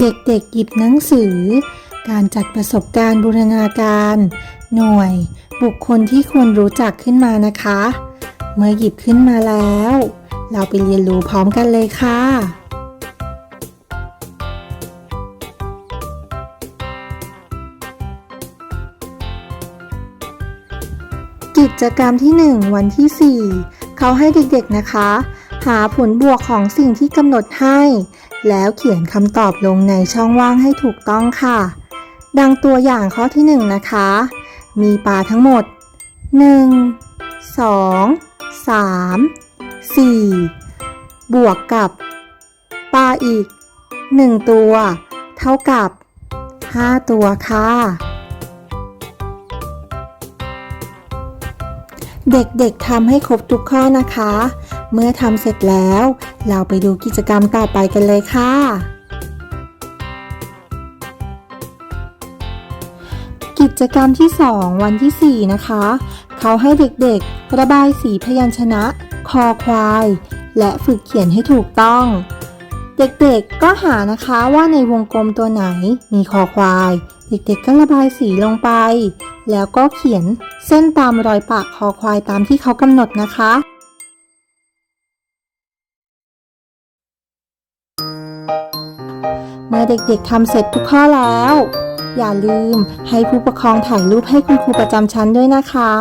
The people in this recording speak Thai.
เด็กๆหยิบหนังสือ การจัดประสบการณ์บูรณาการ หน่วย บุคคลที่ควรรู้จักขึ้นมานะคะ เมื่อหยิบขึ้นมาแล้ว เราไปเรียนรู้พร้อมกันเลยค่ะกิจกรรมที่ 1 วันที่ 4 เขาให้เด็กๆนะคะ หาผลบวกของสิ่งที่กำหนดให้ แล้วเขียนคำตอบลงในช่องว่างให้ถูกต้องค่ะ ดังตัวอย่างข้อที่ 1 นะคะ มีปลาทั้งหมด 1 2 3 4 บวกกับ ปลาอีก 1 ตัว เท่ากับ 5 ตัวค่ะเด็กๆทำให้ครบทุกข้อนะคะ เมื่อทำเสร็จแล้ว เราไปดูกิจกรรมต่อไปกันเลยค่ะ กิจกรรมที่ 2 วันที่ 4 นะคะ เขาให้เด็กๆ ระบายสีพยัญชนะ คอควาย และฝึกเขียนให้ถูกต้อง เด็กๆก็หานะคะว่าในวงกลมตัวไหนมีคอควาย เด็กๆก็ระบายสีลงไป แล้วก็เขียนเส้นตามรอยปากคอควายตามที่เขากำหนดนะคะ มื่อเด็กๆทำเสร็จทุกข้อแล้ว อย่าลืมให้ผู้ปกครองถ่ายรูปให้คุณครูประจำชั้นด้วยนะคะ